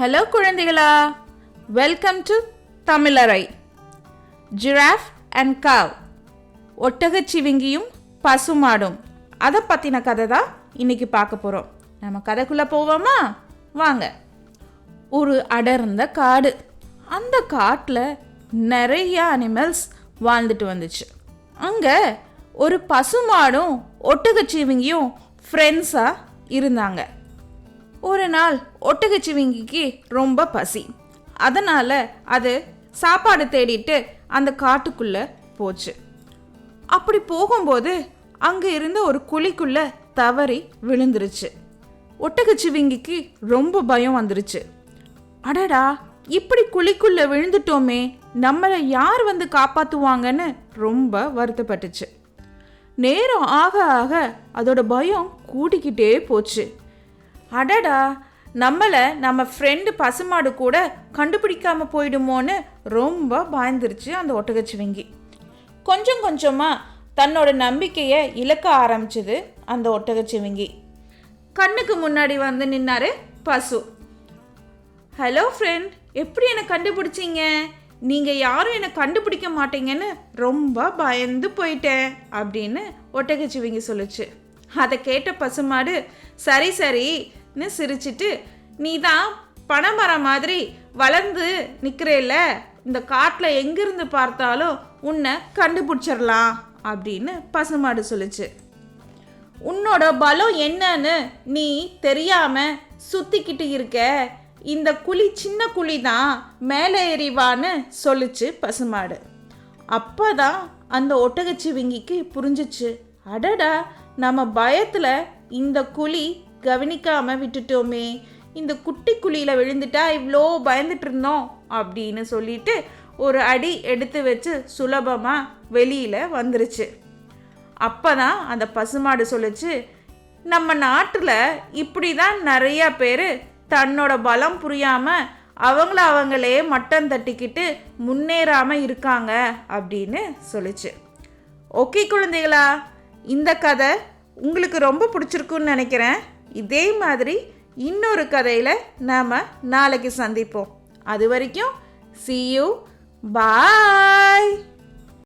Hello குழந்தைகளா. Welcome to தமிழரை giraffe and cow ஒட்டகச்சிவிங்கியும் பசுமாடும் அதை பற்றின கதை தான் இன்னைக்கு பார்க்க போகிறோம் நம்ம கதைக்குள்ளே போவோமா? வாங்க. ஒரு அடர்ந்த காடு. அந்த காட்டில் நிறைய அனிமல்ஸ் வாழ்ந்துட்டு வந்துச்சு. அங்கே ஒரு பசுமாடும் ஒட்டகச்சிவிங்கியும் ஃப்ரெண்ட்ஸாக இருந்தாங்க. ஒரு நாள் ஒட்டகச்சிவிங்கிக்கு ரொம்ப பசி. அதனால் அது சாப்பாடு தேடிட்டு அந்த காட்டுக்குள்ளே போச்சு. அப்படி போகும்போது அங்கே இருந்த ஒரு குழிக்குள்ளே தவறி விழுந்துருச்சு. ஒட்டகச்சிவிங்கிக்கு ரொம்ப பயம் வந்துருச்சு. அடடா இப்படி குழிக்குள்ளே விழுந்துட்டோமே நம்மளை யார் வந்து காப்பாற்றுவாங்கன்னு ரொம்ப வருத்தப்பட்டுச்சு. நேரம் ஆக ஆக அதோட பயம் கூட்டிக்கிட்டே போச்சு. அடடா நம்மளை நம்ம ஃப்ரெண்டு பசுமாடு கூட கண்டுபிடிக்காம போயிடுமோன்னு ரொம்ப பயந்துருச்சு அந்த ஒட்டகச்சிவிங்கி. கொஞ்சம் கொஞ்சமாக தன்னோட நம்பிக்கையை இழக்க ஆரம்பிச்சது அந்த ஒட்டகச்சிவிங்கி. கண்ணுக்கு முன்னாடி வந்து நின்னாரு பசு. ஹலோ ஃப்ரெண்ட் எப்படி என்னை கண்டுபிடிச்சீங்க? நீங்கள் யாரும் என்னை கண்டுபிடிக்க மாட்டீங்கன்னு ரொம்ப பயந்து போயிட்டேன் அப்படின்னு ஒட்டகச்சிவிங்கி சொல்லுச்சு. அதை கேட்ட பசுமாடு சரி சரி ன்னு சிரிச்சிட்டு நீ தான் பனைமரம் மாதிரி வளர்ந்து நிற்கிறேல்ல இந்த காட்டில் எங்கிருந்து பார்த்தாலும் உன்னை கண்டுபிடிச்சிடலாம் அப்படின்னு பசுமாடு சொல்லுச்சு. உன்னோட பலம் என்னன்னு நீ தெரியாம சுத்திக்கிட்டு இருக்க இந்த குழி சின்ன குழி தான் மேலே எறிவான்னு சொல்லுச்சு பசுமாடு. அப்பதான் அந்த ஒட்டகச்சிவிங்கிக்கு புரிஞ்சிச்சு. அடடா நம்ம பயத்தில் இந்த குழி கவனிக்காம விட்டுட்டோமே. இந்த குட்டி குழியில் விழுந்துட்டா இவ்வளோ பயந்துட்டு இருந்தோம் அப்படின்னு சொல்லிட்டு ஒரு அடி எடுத்து வச்சு சுலபமாக வெளியில் வந்துருச்சு. அப்பதான் அந்த பசுமாடு சொல்லுச்சு நம்ம நாட்டில் இப்படி தான் நிறையா பேர் தன்னோட பலம் புரியாமல் அவங்கள அவங்களே மட்டம் தட்டிக்கிட்டு முன்னேறாமல் இருக்காங்க அப்படின்னு சொல்லுச்சு. ஓகே குழந்தைகளா இந்த கதை உங்களுக்கு ரொம்ப பிடிச்சிருக்குன்னு நினைக்கிறேன். இதே மாதிரி இன்னொரு கதையில் நாம் நாளைக்கு சந்திப்போம். அது வரைக்கும் சி யூ பாய்